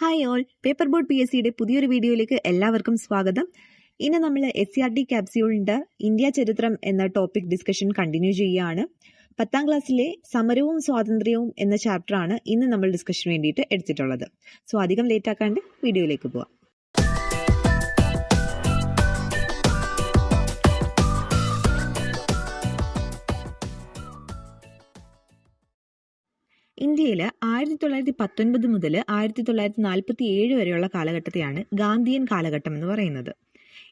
Hi all paper board P S സിയുടെ പുതിയൊരു വീഡിയോയിലേക്ക് എല്ലാവർക്കും സ്വാഗതം. ഇന്ന് നമ്മൾ എസ് സി ആർ ടി ക്യാപ്സ്യൂളിന്റെ ഇന്ത്യ ചരിത്രം എന്ന ടോപ്പിക് ഡിസ്കഷൻ കണ്ടിന്യൂ ചെയ്യുകയാണ്. പത്താം ക്ലാസ്സിലെ സമരവും സ്വാതന്ത്ര്യവും എന്ന ചാപ്റ്ററാണ് ഇന്ന് നമ്മൾ ഡിസ്കഷന് വേണ്ടിയിട്ട് എടുത്തിട്ടുള്ളത്. സോ അധികം ലേറ്റ് ആക്കാണ്ട് വീഡിയോയിലേക്ക് പോവാം. ഇന്ത്യയിൽ ആയിരത്തി തൊള്ളായിരത്തി പത്തൊൻപത് മുതൽ ആയിരത്തി തൊള്ളായിരത്തി നാൽപ്പത്തി ഏഴ് വരെയുള്ള കാലഘട്ടത്തെയാണ് ഗാന്ധിയൻ കാലഘട്ടം എന്ന് പറയുന്നത്.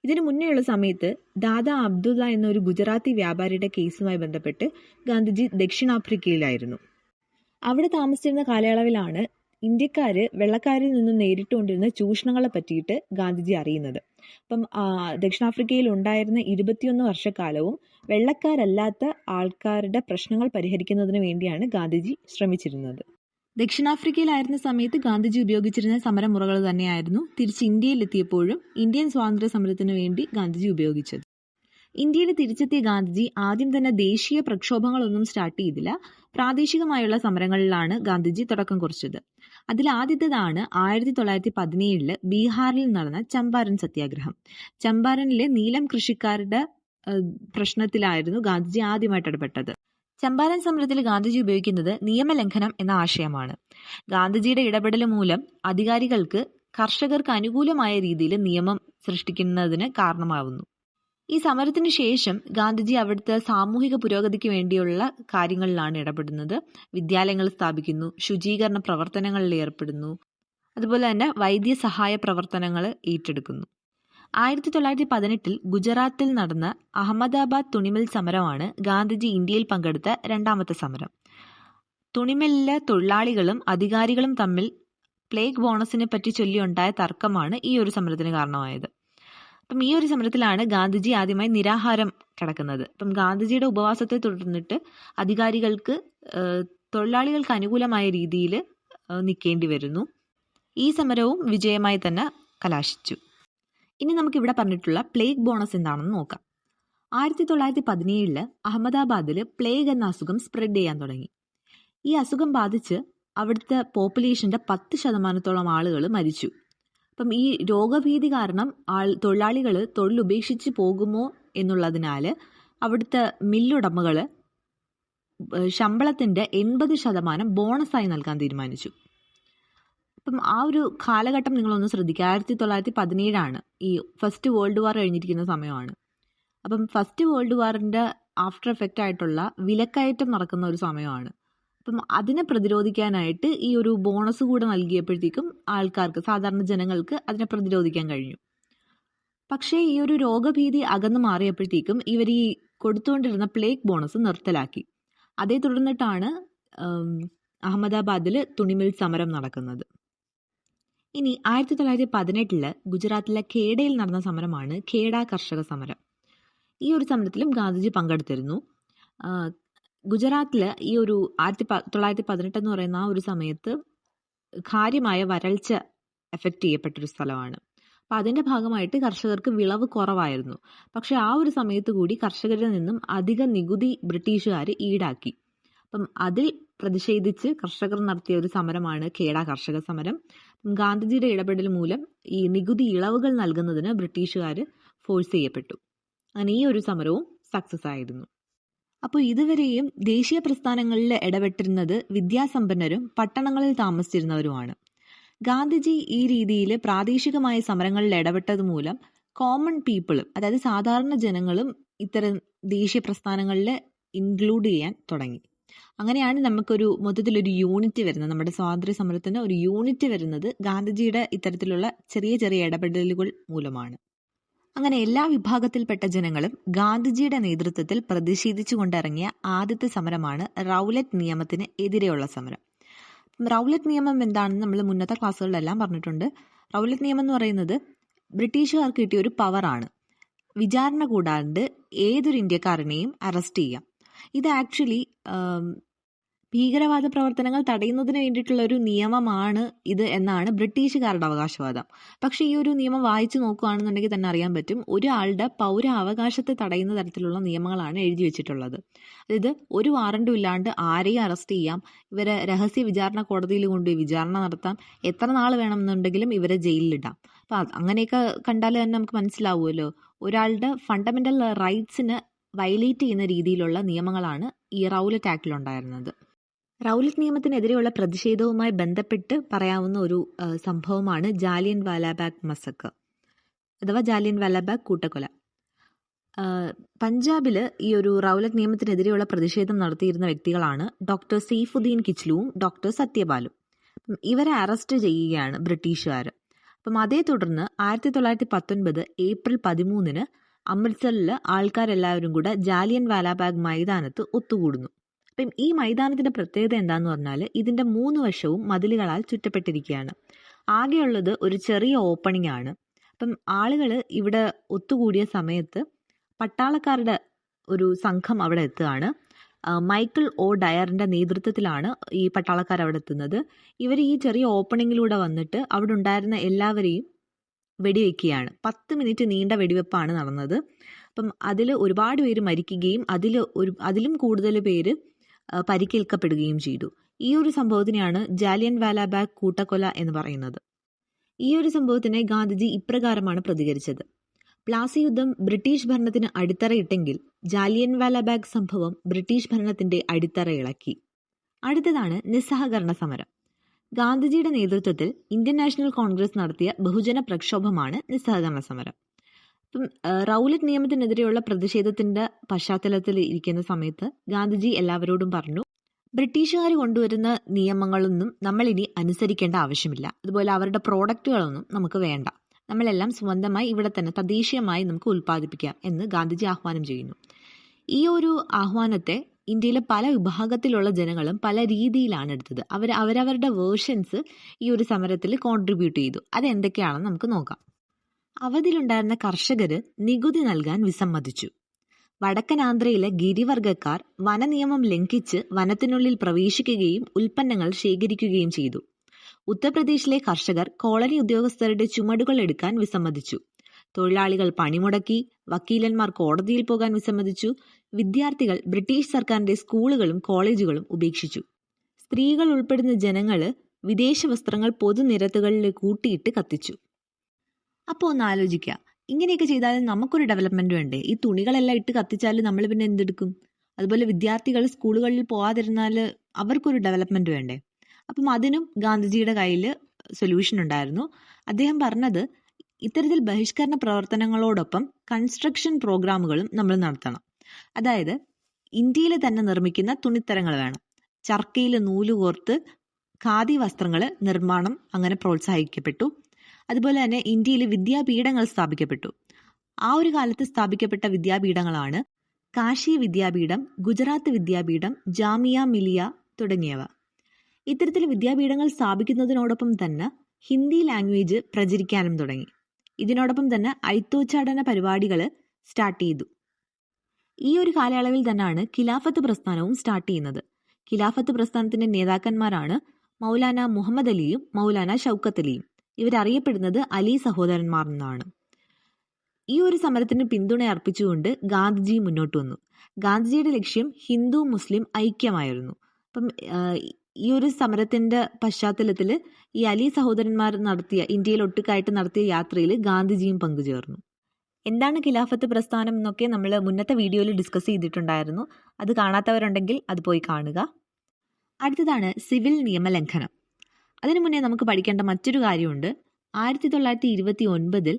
ഇതിനു മുന്നേയുള്ള സമയത്ത് ദാദാ അബ്ദുള്ള എന്നൊരു ഗുജറാത്തി വ്യാപാരിയുടെ കേസുമായി ബന്ധപ്പെട്ട് ഗാന്ധിജി ദക്ഷിണാഫ്രിക്കയിലായിരുന്നു. അവിടെ താമസിച്ചിരുന്ന കാലയളവിലാണ് ഇന്ത്യക്കാര് വെള്ളക്കാരിൽ നിന്നും നേരിട്ടുകൊണ്ടിരുന്ന ചൂഷണങ്ങളെ പറ്റിയിട്ട് ഗാന്ധിജി അറിയുന്നത്. അപ്പം ദക്ഷിണാഫ്രിക്കയിൽ ഉണ്ടായിരുന്ന ഇരുപത്തിയൊന്ന് വർഷക്കാലവും വെള്ളക്കാരല്ലാത്ത ആൾക്കാരുടെ പ്രശ്നങ്ങൾ പരിഹരിക്കുന്നതിന് വേണ്ടിയാണ് ഗാന്ധിജി ശ്രമിച്ചിരുന്നത്. ദക്ഷിണാഫ്രിക്കയിലായിരുന്ന സമയത്ത് ഗാന്ധിജി ഉപയോഗിച്ചിരുന്ന സമരമുറകൾ തന്നെയായിരുന്നു തിരിച്ച് ഇന്ത്യയിലെത്തിയപ്പോഴും ഇന്ത്യൻ സ്വാതന്ത്ര്യ സമരത്തിനു വേണ്ടി ഗാന്ധിജി ഉപയോഗിച്ചത്. ഇന്ത്യയിൽ തിരിച്ചെത്തിയ ഗാന്ധിജി ആദ്യം തന്നെ ദേശീയ പ്രക്ഷോഭങ്ങളൊന്നും സ്റ്റാർട്ട് ചെയ്തില്ല. പ്രാദേശികമായുള്ള സമരങ്ങളിലാണ് ഗാന്ധിജി തുടക്കം കുറിച്ചത്. അതിൽ ആദ്യത്തേതാണ് ആയിരത്തി തൊള്ളായിരത്തി പതിനേഴിൽ ബീഹാറിൽ നടന്ന ചമ്പാരൻ സത്യാഗ്രഹം. ചമ്പാരനിലെ നീലം കൃഷിക്കാരുടെ പ്രശ്നത്തിലായിരുന്നു ഗാന്ധിജി ആദ്യമായിട്ട് ഇടപെട്ടത്. ചമ്പാരൻ സമരത്തിൽ ഗാന്ധിജി ഉപയോഗിക്കുന്നത് നിയമലംഘനം എന്ന ആശയമാണ്. ഗാന്ധിജിയുടെ ഇടപെടൽ മൂലം അധികാരികൾക്ക് കർഷകർക്ക് അനുകൂലമായ രീതിയിൽ നിയമം സൃഷ്ടിക്കുന്നതിന് കാരണമാവുന്നു. ഈ സമരത്തിന് ശേഷം ഗാന്ധിജി അവിടുത്തെ സാമൂഹിക പുരോഗതിക്ക് വേണ്ടിയുള്ള കാര്യങ്ങളിലാണ് ഇടപെടുന്നത്. വിദ്യാലയങ്ങൾ സ്ഥാപിക്കുന്നു ശുചീകരണ പ്രവർത്തനങ്ങളിൽ ഏർപ്പെടുന്നു. അതുപോലെ തന്നെ വൈദ്യസഹായ പ്രവർത്തനങ്ങൾ ഏറ്റെടുക്കുന്നു. ആയിരത്തി തൊള്ളായിരത്തി പതിനെട്ടിൽ ഗുജറാത്തിൽ നടന്ന അഹമ്മദാബാദ് തുണിമിൽ സമരമാണ് ഗാന്ധിജി ഇന്ത്യയിൽ പങ്കെടുത്ത രണ്ടാമത്തെ സമരം. തുണിമില്ലിലെ തൊഴിലാളികളും അധികാരികളും തമ്മിൽ പ്ലേഗ് ബോണസിനെ പറ്റി ചൊല്ലിയുണ്ടായ തർക്കമാണ് ഈ ഒരു സമരത്തിന് കാരണമായത്. അപ്പം ഈ ഒരു സമരത്തിലാണ് ഗാന്ധിജി ആദ്യമായി നിരാഹാരം കിടക്കുന്നത്. അപ്പം ഗാന്ധിജിയുടെ ഉപവാസത്തെ തുടർന്നിട്ട് അധികാരികൾക്ക് തൊഴിലാളികൾക്ക് അനുകൂലമായ രീതിയിൽ നിൽക്കേണ്ടി വരുന്നു. ഈ സമരവും വിജയമായി തന്നെ കലാശിച്ചു. ഇനി നമുക്ക് ഇവിടെ പറഞ്ഞിട്ടുള്ള പ്ലേഗ് ബോണസ് എന്താണെന്ന് നോക്കാം. ആയിരത്തി തൊള്ളായിരത്തി പതിനേഴിൽ അഹമ്മദാബാദിൽ പ്ലേഗ് എന്ന അസുഖം സ്പ്രെഡ് ചെയ്യാൻ തുടങ്ങി. ഈ അസുഖം ബാധിച്ച് അവിടുത്തെ പോപ്പുലേഷന്റെ പത്ത് ശതമാനത്തോളം ആളുകൾ മരിച്ചു. അപ്പം ഈ രോഗഭീതി കാരണം ആൾ തൊഴിലാളികൾ തൊഴിൽ ഉപേക്ഷിച്ച് പോകുമോ എന്നുള്ളതിനാൽ അവിടുത്തെ മില്ലുടമകൾ ശമ്പളത്തിന്റെ എൺപത് ശതമാനം ബോണസായി നൽകാൻ തീരുമാനിച്ചു. അപ്പം ആ ഒരു കാലഘട്ടം നിങ്ങളൊന്ന് ശ്രദ്ധിക്കുക. ആയിരത്തി തൊള്ളായിരത്തി പതിനേഴാണ് ഈ ഫസ്റ്റ് വേൾഡ് വാർ കഴിഞ്ഞിരിക്കുന്ന സമയമാണ്. അപ്പം ഫസ്റ്റ് വേൾഡ് വാറിന്റെ ആഫ്റ്റർ എഫക്റ്റ് ആയിട്ടുള്ള വിലക്കയറ്റം നടക്കുന്ന ഒരു സമയമാണ്. അപ്പം അതിനെ പ്രതിരോധിക്കാനായിട്ട് ഈ ഒരു ബോണസ് കൂടെ നൽകിയപ്പോഴത്തേക്കും ആൾക്കാർക്ക് സാധാരണ ജനങ്ങൾക്ക് അതിനെ പ്രതിരോധിക്കാൻ കഴിഞ്ഞു. പക്ഷേ ഈ ഒരു രോഗഭീതി അകന്നു മാറിയപ്പോഴത്തേക്കും ഇവർ ഈ കൊടുത്തുകൊണ്ടിരുന്ന പ്ലേഗ് ബോണസ് നിർത്തലാക്കി. അതേ തുടർന്നിട്ടാണ് അഹമ്മദാബാദിൽ തുണിമിൽ സമരം നടക്കുന്നത്. ഇനി ആയിരത്തി തൊള്ളായിരത്തി പതിനെട്ടിൽ ഗുജറാത്തിലെ ഖേഡയിൽ നടന്ന സമരമാണ് ഖേഡ കർഷക സമരം. ഈ ഒരു സമരത്തിലും ഗാന്ധിജി പങ്കെടുത്തിരുന്നു. ആ, ഗുജറാത്തിൽ ഈ ഒരു ആയിരത്തി പ- തൊള്ളായിരത്തി പതിനെട്ട് എന്ന് പറയുന്ന ആ ഒരു സമയത്ത് കാര്യമായ വരൾച്ച എഫക്റ്റ് ചെയ്യപ്പെട്ടൊരു സ്ഥലമാണ്. അപ്പം അതിന്റെ ഭാഗമായിട്ട് കർഷകർക്ക് വിളവ് കുറവായിരുന്നു. പക്ഷെ ആ ഒരു സമയത്ത് കൂടി കർഷകരിൽ നിന്നും അധിക നികുതി ബ്രിട്ടീഷുകാർ ഈടാക്കി. അപ്പം അതിൽ പ്രതിഷേധിച്ച് കർഷകർ നടത്തിയ ഒരു സമരമാണ് കേടാ കർഷക സമരം. ഗാന്ധിജിയുടെ ഇടപെടൽ മൂലം ഈ നികുതി ഇളവുകൾ നൽകുന്നതിന് ബ്രിട്ടീഷുകാർ ഫോഴ്സ് ചെയ്യപ്പെട്ടു. അങ്ങനെ ഈ ഒരു സമരവും സക്സസ് ആയിരുന്നു. അപ്പോൾ ഇതുവരെയും ദേശീയ പ്രസ്ഥാനങ്ങളിൽ ഇടപെട്ടിരുന്നത് വിദ്യാസമ്പന്നരും പട്ടണങ്ങളിൽ താമസിച്ചിരുന്നവരുമാണ്. ഗാന്ധിജി ഈ രീതിയിൽ പ്രാദേശികമായ സമരങ്ങളിൽ ഇടപെട്ടത് മൂലം കോമൺ പീപ്പിളും അതായത് സാധാരണ ജനങ്ങളും ഇത്തരം ദേശീയ പ്രസ്ഥാനങ്ങളിൽ ഇൻക്ലൂഡ് ചെയ്യാൻ തുടങ്ങി. അങ്ങനെയാണ് നമുക്കൊരു മൊത്തത്തിലൊരു യൂണിറ്റ് വരുന്നത്. നമ്മുടെ സ്വാതന്ത്ര്യ സമരത്തിന് ഒരു യൂണിറ്റ് വരുന്നത് ഗാന്ധിജിയുടെ ഇത്തരത്തിലുള്ള ചെറിയ ചെറിയ ഇടപെടലുകൾ മൂലമാണ്. അങ്ങനെ എല്ലാ വിഭാഗത്തിൽപ്പെട്ട ജനങ്ങളും ഗാന്ധിജിയുടെ നേതൃത്വത്തിൽ പ്രതിഷേധിച്ചു കൊണ്ടിറങ്ങിയ ആദ്യത്തെ സമരമാണ് റൗലറ്റ് നിയമത്തിന് എതിരെയുള്ള സമരം. റൗലറ്റ് നിയമം എന്താണെന്ന് നമ്മൾ മുന്നത്തെ ക്ലാസ്സുകളിലെല്ലാം പറഞ്ഞിട്ടുണ്ട്. റൗലറ്റ് നിയമം എന്ന് പറയുന്നത് ബ്രിട്ടീഷുകാർക്ക് കിട്ടിയ ഒരു പവറാണ് വിചാരണ കൂടാണ്ട് ഏതൊരു ഇന്ത്യക്കാരനെയും അറസ്റ്റ് ചെയ്യാം. ഇത് ആക്ച്വലി ഭീകരവാദ പ്രവർത്തനങ്ങൾ തടയുന്നതിന് വേണ്ടിയിട്ടുള്ള ഒരു നിയമമാണ് ഇത് എന്നാണ് ബ്രിട്ടീഷുകാരുടെ അവകാശവാദം. പക്ഷേ ഈ ഒരു നിയമം വായിച്ചു നോക്കുകയാണെന്നുണ്ടെങ്കിൽ തന്നെ അറിയാൻ പറ്റും. ഒരാളുടെ പൗരാവകാശത്തെ തടയുന്ന തരത്തിലുള്ള നിയമങ്ങളാണ് എഴുതി വെച്ചിട്ടുള്ളത്. അതായത് ഒരു വാറണ്ടും ഇല്ലാണ്ട് ആരെയും അറസ്റ്റ് ചെയ്യാം ഇവരെ രഹസ്യ വിചാരണ കോടതിയിൽ കൊണ്ടുപോയി വിചാരണ നടത്താം എത്ര നാൾ വേണമെന്നുണ്ടെങ്കിലും ഇവരെ ജയിലിലിടാം അപ്പം അങ്ങനെയൊക്കെ കണ്ടാൽ തന്നെ നമുക്ക് മനസ്സിലാവുമല്ലോ. ഒരാളുടെ ഫണ്ടമെന്റൽ റൈറ്റ്സിന് വയലേറ്റ് ചെയ്യുന്ന രീതിയിലുള്ള നിയമങ്ങളാണ് ഈ റൗലറ്റ് ആക്ടിലുണ്ടായിരുന്നത്. റൗലറ്റ് നിയമത്തിനെതിരെയുള്ള പ്രതിഷേധവുമായി ബന്ധപ്പെട്ട് പറയാവുന്ന ഒരു സംഭവമാണ് ജാലിയൻ വാലാബാഗ് മസക്ക് അഥവാ ജാലിയൻ വാലാബാഗ് കൂട്ടക്കൊല. പഞ്ചാബിൽ ഈ ഒരു റൗലറ്റ് നിയമത്തിനെതിരെയുള്ള പ്രതിഷേധം നടത്തിയിരുന്ന വ്യക്തികളാണ് ഡോക്ടർ സെയ്ഫുദ്ദീൻ കിച്ലുവും ഡോക്ടർ സത്യപാലും. ഇവരെ അറസ്റ്റ് ചെയ്യുകയാണ് ബ്രിട്ടീഷുകാർ അപ്പം അതേ തുടർന്ന് ആയിരത്തി തൊള്ളായിരത്തി പത്തൊൻപത് ഏപ്രിൽ പതിമൂന്നിന് അമൃത്സറിൽ ആൾക്കാരെല്ലാവരും കൂടെ ജാലിയൻ വാലാബാഗ് മൈതാനത്ത് ഒത്തുകൂടുന്നു. അപ്പം ഈ മൈതാനത്തിന്റെ പ്രത്യേകത എന്താന്ന് പറഞ്ഞാൽ ഇതിന്റെ മൂന്ന് വശവും മതിലുകളാൽ ചുറ്റപ്പെട്ടിരിക്കുകയാണ്. ആകെയുള്ളത് ഒരു ചെറിയ ഓപ്പണിംഗ് ആണ് അപ്പം ആളുകൾ ഇവിടെ ഒത്തുകൂടിയ സമയത്ത് പട്ടാളക്കാരുടെ ഒരു സംഘം അവിടെ എത്തുകയാണ്. മൈക്കിൾ ഓ ഡയറിന്റെ നേതൃത്വത്തിലാണ് ഈ പട്ടാളക്കാർ അവിടെ എത്തുന്നത്. ഇവർ ഈ ചെറിയ ഓപ്പണിങ്ങിലൂടെ വന്നിട്ട് അവിടെ ഉണ്ടായിരുന്ന എല്ലാവരെയും വെടിവെക്കുകയാണ്. പത്ത് മിനിറ്റ് നീണ്ട വെടിവെപ്പാണ് നടന്നത്. അപ്പം അതിൽ ഒരുപാട് പേര് മരിക്കുകയും അതിൽ ഒരു അതിലും കൂടുതൽ പേര് പരിക്കേൽക്കപ്പെടുകയും ചെയ്തു. ഈ ഒരു സംഭവത്തിനെയാണ് ജാലിയൻ വാലാബാഗ് കൂട്ടക്കൊല എന്ന് പറയുന്നത്. ഈ ഒരു സംഭവത്തിനെ ഗാന്ധിജി ഇപ്രകാരമാണ് പ്രതികരിച്ചത്. പ്ലാസി യുദ്ധം ബ്രിട്ടീഷ് ഭരണത്തിന് അടിത്തറയിട്ടെങ്കിൽ ജാലിയൻ വാലാബാഗ് സംഭവം ബ്രിട്ടീഷ് ഭരണത്തിന്റെ അടിത്തറ ഇളക്കി. അടുത്തതാണ് നിസ്സഹകരണ സമരം. ഗാന്ധിജിയുടെ നേതൃത്വത്തിൽ ഇന്ത്യൻ നാഷണൽ കോൺഗ്രസ് നടത്തിയ ബഹുജന പ്രക്ഷോഭമാണ് നിസ്സഹകരണ സമരം. ഇപ്പം റൗലറ്റ് നിയമത്തിനെതിരെയുള്ള പ്രതിഷേധത്തിന്റെ പശ്ചാത്തലത്തിൽ ഇരിക്കുന്ന സമയത്ത് ഗാന്ധിജി എല്ലാവരോടും പറഞ്ഞു ബ്രിട്ടീഷുകാർ കൊണ്ടുവരുന്ന നിയമങ്ങളൊന്നും നമ്മൾ ഇനി അനുസരിക്കേണ്ട ആവശ്യമില്ല. അതുപോലെ അവരുടെ പ്രോഡക്റ്റുകളൊന്നും നമുക്ക് വേണ്ട. നമ്മളെല്ലാം സ്വന്തമായി ഇവിടെ തന്നെ തദ്ദേശീയമായി നമുക്ക് ഉൽപ്പാദിപ്പിക്കാം എന്ന് ഗാന്ധിജി ആഹ്വാനം ചെയ്യുന്നു. ഈ ഒരു ആഹ്വാനത്തെ ഇന്ത്യയിലെ പല വിഭാഗത്തിലുള്ള ജനങ്ങളും പല രീതിയിലാണ് എടുത്തത്. അവർ അവരവരുടെ വേർഷൻസ് ഈ ഒരു സമരത്തിൽ കോൺട്രിബ്യൂട്ട് ചെയ്തു. അതെന്തൊക്കെയാണെന്ന് നമുക്ക് നോക്കാം. അവധിയിലുണ്ടായിരുന്ന കർഷകര് നികുതി നൽകാൻ വിസമ്മതിച്ചു. വടക്കൻ ആന്ധ്രയിലെ ഗിരിവർഗക്കാർ വനനിയമം ലംഘിച്ച് വനത്തിനുള്ളിൽ പ്രവേശിക്കുകയും ഉൽപ്പന്നങ്ങൾ ശേഖരിക്കുകയും ചെയ്തു. ഉത്തർപ്രദേശിലെ കർഷകർ കോളനി ഉദ്യോഗസ്ഥരുടെ ചുമടുകൾ എടുക്കാൻ വിസമ്മതിച്ചു. തൊഴിലാളികൾ പണിമുടക്കി വക്കീലന്മാർ കോടതിയിൽ പോകാൻ വിസമ്മതിച്ചു വിദ്യാർത്ഥികൾ ബ്രിട്ടീഷ് സർക്കാരിന്റെ സ്കൂളുകളും കോളേജുകളും ഉപേക്ഷിച്ചു. സ്ത്രീകൾ ഉൾപ്പെടുന്ന ജനങ്ങൾ വിദേശ വസ്ത്രങ്ങൾ പൊതുനിരത്തുകളിൽ കൂട്ടിയിട്ട് കത്തിച്ചു. അപ്പോൾ ഒന്ന് ആലോചിക്കുക ഇങ്ങനെയൊക്കെ ചെയ്താലും നമുക്കൊരു ഡെവലപ്മെന്റ് വേണ്ടേ? ഈ തുണികളെല്ലാം ഇട്ട് കത്തിച്ചാൽ നമ്മൾ പിന്നെ എന്തെടുക്കും? അതുപോലെ വിദ്യാർത്ഥികൾ സ്കൂളുകളിൽ പോകാതിരുന്നാൽ അവർക്കൊരു ഡെവലപ്മെന്റ് വേണ്ടേ? അപ്പം അതിനും ഗാന്ധിജിയുടെ കയ്യിൽ സൊല്യൂഷൻ ഉണ്ടായിരുന്നു. അദ്ദേഹം പറഞ്ഞത് ഇത്തരത്തിൽ ബഹിഷ്കരണ പ്രവർത്തനങ്ങളോടൊപ്പം കൺസ്ട്രക്ഷൻ പ്രോഗ്രാമുകളും നമ്മൾ നടത്തണം. അതായത് ഇന്ത്യയിൽ തന്നെ നിർമ്മിക്കുന്ന തുണിത്തരങ്ങൾ വേണം. ചർക്കയിൽ നൂൽ കോർത്ത് ഖാദി വസ്ത്രങ്ങൾ നിർമ്മാണം അങ്ങനെ പ്രോത്സാഹിക്കപ്പെട്ടു. അതുപോലെ തന്നെ ഇന്ത്യയിൽ വിദ്യാപീഠങ്ങൾ സ്ഥാപിക്കപ്പെട്ടു. ആ ഒരു കാലത്ത് സ്ഥാപിക്കപ്പെട്ട വിദ്യാപീഠങ്ങളാണ് കാശി വിദ്യാപീഠം ഗുജറാത്ത് വിദ്യാപീഠം ജാമിയ മിലിയ തുടങ്ങിയവ. ഇത്തരത്തിൽ വിദ്യാപീഠങ്ങൾ സ്ഥാപിക്കുന്നതിനോടൊപ്പം തന്നെ ഹിന്ദി ലാംഗ്വേജ് പ്രചരിക്കാനും തുടങ്ങി. ഇതിനോടൊപ്പം തന്നെ ഐത്തോച്ചാടന പരിപാടികൾ സ്റ്റാർട്ട് ചെയ്തു. ഈ ഒരു കാലയളവിൽ തന്നെയാണ് ഖിലാഫത്ത് പ്രസ്ഥാനവും സ്റ്റാർട്ട് ചെയ്യുന്നത്. ഖിലാഫത്ത് പ്രസ്ഥാനത്തിന്റെ നേതാക്കന്മാരാണ് മൗലാന മുഹമ്മദ് അലിയും മൗലാന ഷൗക്കത്ത് അലിയും. ഇവരറിയപ്പെടുന്നത് അലി സഹോദരന്മാർ എന്നാണ് ഈ ഒരു സമരത്തിന് പിന്തുണ അർപ്പിച്ചുകൊണ്ട് ഗാന്ധിജി മുന്നോട്ട് വന്നു. ഗാന്ധിജിയുടെ ലക്ഷ്യം ഹിന്ദു മുസ്ലിം ഐക്യമായിരുന്നു. അപ്പം ഈ ഒരു സമരത്തിന്റെ പശ്ചാത്തലത്തിൽ ഈ അലി സഹോദരന്മാർ നടത്തിയ ഇന്ത്യയിൽ ഒട്ടുക്കായിട്ട് നടത്തിയ യാത്രയിൽ ഗാന്ധിജിയും പങ്കുചേർന്നു. എന്താണ് ഖിലാഫത്ത് പ്രസ്ഥാനം എന്നൊക്കെ നമ്മൾ മുന്നത്തെ വീഡിയോയിൽ ഡിസ്കസ് ചെയ്തിട്ടുണ്ടായിരുന്നു. അത് കാണാത്തവരുണ്ടെങ്കിൽ അത് പോയി കാണുക. അടുത്തതാണ് സിവിൽ നിയമലംഘനം. അതിനു മുന്നേ നമുക്ക് പഠിക്കേണ്ട മറ്റൊരു കാര്യമുണ്ട്. ആയിരത്തി തൊള്ളായിരത്തി ഇരുപത്തി ഒൻപതിൽ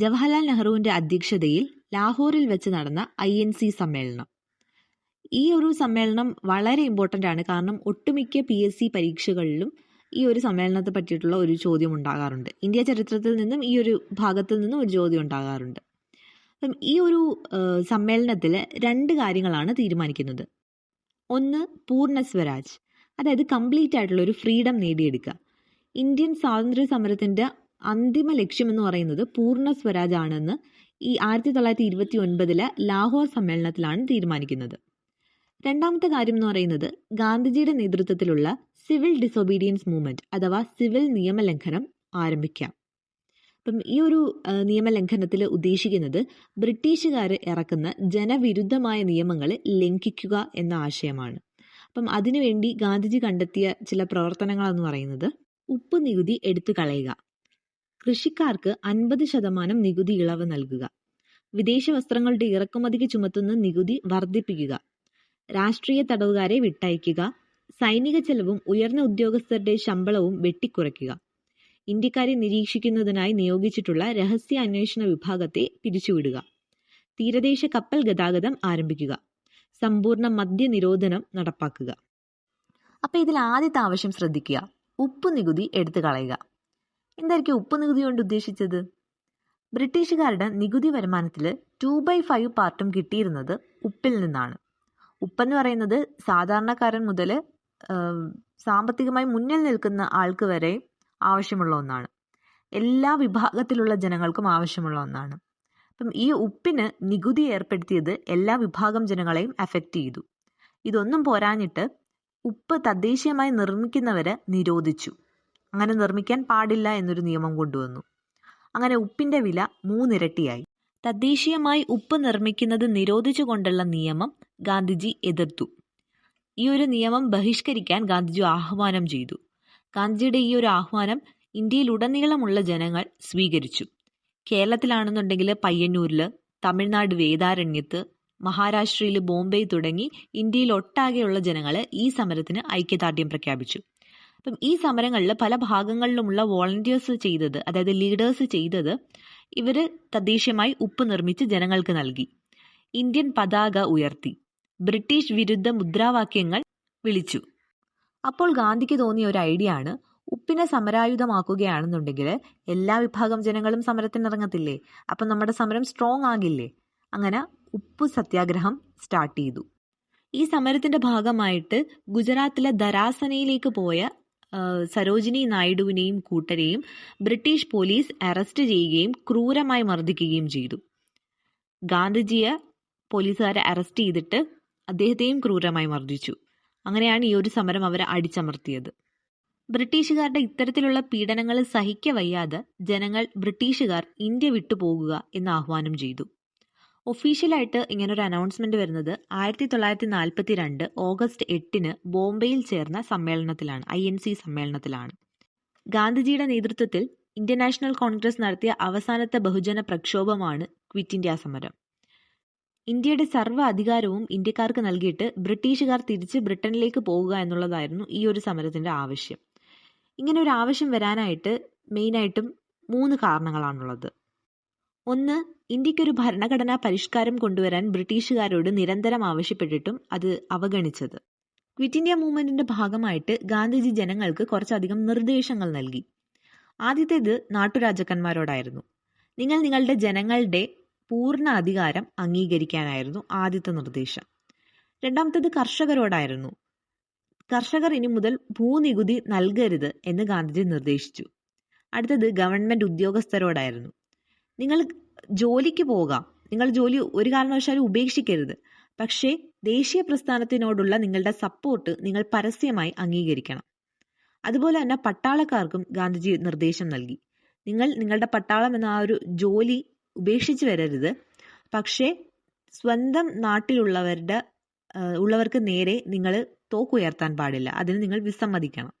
ജവഹർലാൽ നെഹ്റുവിന്റെ അധ്യക്ഷതയിൽ ലാഹോറിൽ വെച്ച് നടന്ന ഐ എൻ സി സമ്മേളനം. ഈ ഒരു സമ്മേളനം വളരെ ഇമ്പോർട്ടന്റ് ആണ്. കാരണം ഒട്ടുമിക്ക പി എസ് സി പരീക്ഷകളിലും ഈ ഒരു സമ്മേളനത്തെ പറ്റിയിട്ടുള്ള ഒരു ചോദ്യം ഉണ്ടാകാറുണ്ട്. ഇന്ത്യ ചരിത്രത്തിൽ നിന്നും ഈ ഒരു ഭാഗത്തിൽ നിന്നും ഒരു ചോദ്യം ഉണ്ടാകാറുണ്ട്. അപ്പം ഈ ഒരു സമ്മേളനത്തിൽ രണ്ട് കാര്യങ്ങളാണ് തീരുമാനിക്കുന്നത്. ഒന്ന് പൂർണ സ്വരാജ്. അതായത് കംപ്ലീറ്റ് ആയിട്ടുള്ള ഒരു ഫ്രീഡം നേടിയെടുക്കുക. ഇന്ത്യൻ സ്വാതന്ത്ര്യ സമരത്തിന്റെ അന്തിമ ലക്ഷ്യമെന്ന് പറയുന്നത് പൂർണ സ്വരാജ് ആണെന്ന് ഈ ആയിരത്തി തൊള്ളായിരത്തി ഇരുപത്തി ഒൻപതിലെ ലാഹോർ സമ്മേളനത്തിലാണ് തീരുമാനിക്കുന്നത്. രണ്ടാമത്തെ കാര്യം എന്ന് പറയുന്നത് ഗാന്ധിജിയുടെ നേതൃത്വത്തിലുള്ള സിവിൽ ഡിസൊബീഡിയൻസ് മൂവ്മെന്റ് അഥവാ സിവിൽ നിയമലംഘനം ആരംഭിക്കാം. അപ്പം ഈ ഒരു നിയമലംഘനത്തിൽ ഉദ്ദേശിക്കുന്നത് ബ്രിട്ടീഷുകാർ ഇറക്കുന്ന ജനവിരുദ്ധമായ നിയമങ്ങൾ ലംഘിക്കുക എന്ന ആശയമാണ്. അപ്പം അതിനുവേണ്ടി ഗാന്ധിജി കണ്ടെത്തിയ ചില പ്രവർത്തനങ്ങളെന്ന് പറയുന്നത് ഉപ്പ് നികുതി എടുത്തു കളയുക. കൃഷിക്കാർക്ക് അൻപത് ശതമാനം നികുതി ഇളവ് നൽകുക. വിദേശ വസ്ത്രങ്ങളുടെ ഇറക്കുമതിക്ക് ചുമത്തുന്ന നികുതി വർദ്ധിപ്പിക്കുക. രാഷ്ട്രീയ തടവുകാരെ വിട്ടയക്കുക. സൈനിക ചെലവും ഉയർന്ന ഉദ്യോഗസ്ഥരുടെ ശമ്പളവും വെട്ടിക്കുറയ്ക്കുക. ഇന്ത്യക്കാരെ നിരീക്ഷിക്കുന്നതിനായി നിയോഗിച്ചിട്ടുള്ള രഹസ്യ അന്വേഷണ വിഭാഗത്തെ പിരിച്ചുവിടുക. തീരദേശ കപ്പൽ ഗതാഗതം ആരംഭിക്കുക. സമ്പൂർണ മദ്യനിരോധനം നടപ്പാക്കുക. അപ്പോൾ ഇതിൽ ആദ്യത്തെ ആവശ്യം ശ്രദ്ധിക്കുക. ഉപ്പ് നികുതി എടുത്തു കളയുക. എന്തായിരിക്കും ഉപ്പ് നികുതി കൊണ്ട് ഉദ്ദേശിച്ചത്? ബ്രിട്ടീഷുകാരുടെ നികുതി വരുമാനത്തിൽ ടു ബൈ ഫൈവ് പാർട്ടും കിട്ടിയിരുന്നത് ഉപ്പിൽ നിന്നാണ്. ഉപ്പെന്ന് പറയുന്നത് സാധാരണക്കാരൻ മുതൽ സാമ്പത്തികമായി മുന്നിൽ നിൽക്കുന്ന ആൾക്ക് വരെ ആവശ്യമുള്ള ഒന്നാണ്. എല്ലാ വിഭാഗത്തിലുള്ള ജനങ്ങൾക്കും ആവശ്യമുള്ള ഒന്നാണ്. അപ്പം ഈ ഉപ്പിന് നികുതി ഏർപ്പെടുത്തിയത് എല്ലാ വിഭാഗം ജനങ്ങളെയും അഫക്റ്റ് ചെയ്തു. ഇതൊന്നും പോരാഞ്ഞിട്ട് ഉപ്പ് തദ്ദേശീയമായി നിർമ്മിക്കുന്നവരെ നിരോധിച്ചു. അങ്ങനെ നിർമ്മിക്കാൻ പാടില്ല എന്നൊരു നിയമം കൊണ്ടുവന്നു. അങ്ങനെ ഉപ്പിന്റെ വില മൂന്നിരട്ടിയായി. തദ്ദേശീയമായി ഉപ്പ് നിർമ്മിക്കുന്നത് നിരോധിച്ചുകൊണ്ടുള്ള നിയമം ഗാന്ധിജി എതിർത്തു. ഈ ഒരു നിയമം ബഹിഷ്കരിക്കാൻ ഗാന്ധിജി ആഹ്വാനം ചെയ്തു. ഗാന്ധിജിയുടെ ഈ ഒരു ആഹ്വാനം ഇന്ത്യയിലുടനീളമുള്ള ജനങ്ങൾ സ്വീകരിച്ചു. കേരളത്തിലാണെന്നുണ്ടെങ്കിൽ പയ്യന്നൂരിൽ തമിഴ്നാട് വേദാരണ്യത്ത് മഹാരാഷ്ട്രയിൽ ബോംബെ തുടങ്ങി ഇന്ത്യയിൽ ഒട്ടാകെയുള്ള ജനങ്ങൾ ഈ സമരത്തിന് ഐക്യദാർഢ്യം പ്രഖ്യാപിച്ചു. അപ്പം ഈ സമരങ്ങളിൽ പല ഭാഗങ്ങളിലുമുള്ള വോളണ്ടിയേഴ്സ് ചെയ്തത് അതായത് ലീഡേഴ്സ് ചെയ്തത് ഇവർ തദ്ദേശീയമായി ഉപ്പ് നിർമ്മിച്ച് ജനങ്ങൾക്ക് നൽകി. ഇന്ത്യൻ പതാക ഉയർത്തി. ബ്രിട്ടീഷ് വിരുദ്ധ മുദ്രാവാക്യങ്ങൾ വിളിച്ചു. അപ്പോൾ ഗാന്ധിക്ക് തോന്നിയ ഒരു ഐഡിയ ആണ് ഉപ്പിനെ സമരായുധമാക്കുകയാണെന്നുണ്ടെങ്കിൽ എല്ലാ വിഭാഗം ജനങ്ങളും സമരത്തിനിറങ്ങത്തില്ലേ? അപ്പം നമ്മുടെ സമരം സ്ട്രോങ് ആകില്ലേ? അങ്ങനെ ഉപ്പ് സത്യാഗ്രഹം സ്റ്റാർട്ട് ചെയ്തു. ഈ സമരത്തിന്റെ ഭാഗമായിട്ട് ഗുജറാത്തിലെ ദരാസനയിലേക്ക് പോയ സരോജിനി നായിഡുവിനെയും കൂട്ടരെയും ബ്രിട്ടീഷ് പോലീസ് അറസ്റ്റ് ചെയ്യുകയും ക്രൂരമായി മർദ്ദിക്കുകയും ചെയ്തു. ഗാന്ധിജിയെ പോലീസുകാരെ അറസ്റ്റ് ചെയ്തിട്ട് അദ്ദേഹത്തെയും ക്രൂരമായി മർദ്ദിച്ചു. അങ്ങനെയാണ് ഈ ഒരു സമരം അവരെ അടിച്ചമർത്തിയത്. ബ്രിട്ടീഷുകാരുടെ ഇത്തരത്തിലുള്ള പീഡനങ്ങൾ സഹിക്കവയ്യാതെ ജനങ്ങൾ ബ്രിട്ടീഷുകാർ ഇന്ത്യ വിട്ടുപോകുക എന്ന് ആഹ്വാനം ചെയ്തു. ഒഫീഷ്യലായിട്ട് ഇങ്ങനൊരു അനൗൺസ്മെന്റ് വരുന്നത് ആയിരത്തി തൊള്ളായിരത്തി നാൽപ്പത്തി രണ്ട് ഓഗസ്റ്റ് എട്ടിന് ബോംബെയിൽ ചേർന്ന സമ്മേളനത്തിലാണ് ഐ എൻ സി സമ്മേളനത്തിലാണ്. ഗാന്ധിജിയുടെ നേതൃത്വത്തിൽ ഇന്ത്യൻ നാഷണൽ കോൺഗ്രസ് നടത്തിയ അവസാനത്തെ ബഹുജന പ്രക്ഷോഭമാണ് ക്വിറ്റ് ഇന്ത്യ സമരം. ഇന്ത്യയുടെ സർവ അധികാരവും ഇന്ത്യക്കാർക്ക് നൽകിയിട്ട് ബ്രിട്ടീഷുകാർ തിരിച്ച് ബ്രിട്ടനിലേക്ക് പോവുക എന്നുള്ളതായിരുന്നു ഈ ഒരു സമരത്തിന്റെ ആവശ്യം. ഇങ്ങനെ ഒരു ആവശ്യം വരാനായിട്ട് മെയിനായിട്ടും മൂന്ന് കാരണങ്ങളാണുള്ളത്. ഒന്ന് ഇന്ത്യക്കൊരു ഭരണഘടനാ പരിഷ്കാരം കൊണ്ടുവരാൻ ബ്രിട്ടീഷുകാരോട് നിരന്തരം ആവശ്യപ്പെട്ടിട്ടും അത് അവഗണിച്ചത്. ക്വിറ്റ് ഇന്ത്യ മൂവ്മെന്റിന്റെ ഭാഗമായിട്ട് ഗാന്ധിജി ജനങ്ങൾക്ക് കുറച്ചധികം നിർദ്ദേശങ്ങൾ നൽകി. ആദ്യത്തേത് നാട്ടുരാജാക്കന്മാരോടായിരുന്നു. നിങ്ങൾ നിങ്ങളുടെ ജനങ്ങളുടെ പൂർണ അധികാരം അംഗീകരിക്കാനായിരുന്നു ആദ്യത്തെ നിർദ്ദേശം. രണ്ടാമത്തേത് കർഷകരോടായിരുന്നു. കർഷകർ ഇനി മുതൽ ഭൂനികുതി നൽകരുത് എന്ന് ഗാന്ധിജി നിർദ്ദേശിച്ചു. അടുത്തത് ഗവൺമെന്റ് ഉദ്യോഗസ്ഥരോടായിരുന്നു. നിങ്ങൾ ജോലിക്ക് പോകാം. നിങ്ങൾ ജോലി ഒരു കാരണവശാലും ഉപേക്ഷിക്കരുത്. പക്ഷേ ദേശീയ പ്രസ്ഥാനത്തിനോടുള്ള നിങ്ങളുടെ സപ്പോർട്ട് നിങ്ങൾ പരസ്യമായി അംഗീകരിക്കണം. അതുപോലെ തന്നെ പട്ടാളക്കാർക്കും ഗാന്ധിജി നിർദ്ദേശം നൽകി. നിങ്ങൾ നിങ്ങളുടെ പട്ടാളം എന്ന ആ ഒരു ജോലി ഉപേക്ഷിച്ച് വരരുത്. പക്ഷേ സ്വന്തം നാട്ടിലുള്ളവരുടെ ഉള്ളവർക്ക് നേരെ നിങ്ങൾ തോക്കുയർത്താൻ പാടില്ല. അതിന് നിങ്ങൾ വിസമ്മതിക്കണം.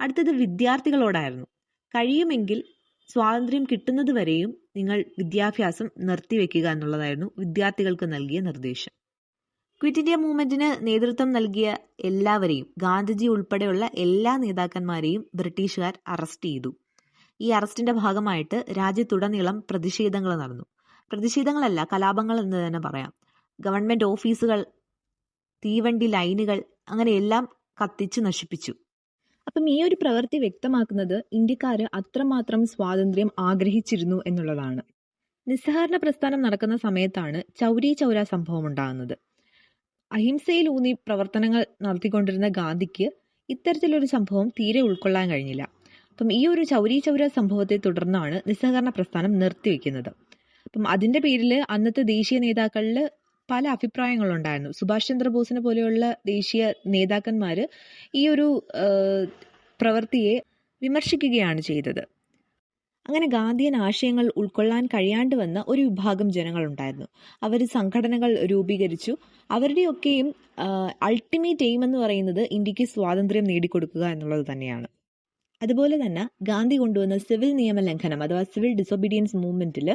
അടുത്തത് വിദ്യാർത്ഥികളോടായിരുന്നു. കഴിയുമെങ്കിൽ സ്വാതന്ത്ര്യം കിട്ടുന്നത് വരെയും നിങ്ങൾ വിദ്യാഭ്യാസം നിർത്തിവെക്കുക എന്നുള്ളതായിരുന്നു വിദ്യാർത്ഥികൾക്ക് നൽകിയ നിർദ്ദേശം. ക്വിറ്റ് ഇന്ത്യ മൂവ്മെന്റിന് നേതൃത്വം നൽകിയ എല്ലാവരെയും ഗാന്ധിജി ഉൾപ്പെടെയുള്ള എല്ലാ നേതാക്കന്മാരെയും ബ്രിട്ടീഷുകാർ അറസ്റ്റ് ചെയ്തു. ഈ അറസ്റ്റിന്റെ ഭാഗമായിട്ട് രാജ്യത്തുടനീളം പ്രതിഷേധങ്ങൾ നടന്നു. പ്രതിഷേധങ്ങളല്ല കലാപങ്ങൾ എന്ന് തന്നെ പറയാം. ഗവൺമെന്റ് ഓഫീസുകൾ തീവണ്ടി ലൈനുകൾ അങ്ങനെ എല്ലാം കത്തിച്ച് നശിപ്പിച്ചു. അപ്പം ഈ ഒരു പ്രവൃത്തി വ്യക്തമാക്കുന്നത് ഇന്ത്യക്കാർ അത്രമാത്രം സ്വാതന്ത്ര്യം ആഗ്രഹിച്ചിരുന്നു എന്നുള്ളതാണ്. നിസ്സഹകരണ പ്രസ്ഥാനം നടക്കുന്ന സമയത്താണ് ചൗരി ചൗര സംഭവം ഉണ്ടാകുന്നത്. അഹിംസയിലൂന്നി പ്രവർത്തനങ്ങൾ നടത്തിക്കൊണ്ടിരുന്ന ഗാന്ധിക്ക് ഇത്തരത്തിലൊരു സംഭവം തീരെ ഉൾക്കൊള്ളാൻ കഴിഞ്ഞില്ല. അപ്പം ഈ ഒരു ചൗരി ചൗര സംഭവത്തെ തുടർന്നാണ് നിസ്സഹകരണ പ്രസ്ഥാനം നിർത്തിവെക്കുന്നത്. അപ്പം അതിന്റെ പേരിൽ അന്നത്തെ ദേശീയ നേതാക്കളിൽ പല അഭിപ്രായങ്ങളുണ്ടായിരുന്നു. സുഭാഷ് ചന്ദ്രബോസിനെ പോലെയുള്ള ദേശീയ നേതാക്കന്മാർ ഈ ഒരു പ്രവൃത്തിയെ വിമർശിക്കുകയാണ് ചെയ്തത്. അങ്ങനെ ഗാന്ധിയൻ ആശയങ്ങൾ ഉൾക്കൊള്ളാൻ കഴിയാണ്ട് വന്ന ഒരു വിഭാഗം ജനങ്ങളുണ്ടായിരുന്നു. അവർ സംഘടനകൾ രൂപീകരിച്ചു. അവരുടെയൊക്കെയും അൾട്ടിമേറ്റ് എയിം എന്ന് പറയുന്നത് ഇന്ത്യയ്ക്ക് സ്വാതന്ത്ര്യം നേടിക്കൊടുക്കുക എന്നുള്ളത് തന്നെയാണ്. അതുപോലെ തന്നെ ഗാന്ധി കൊണ്ടുവന്ന സിവിൽ നിയമ ലംഘനം അഥവാ സിവിൽ ഡിസൊബീഡിയൻസ് മൂവ്മെന്റിൽ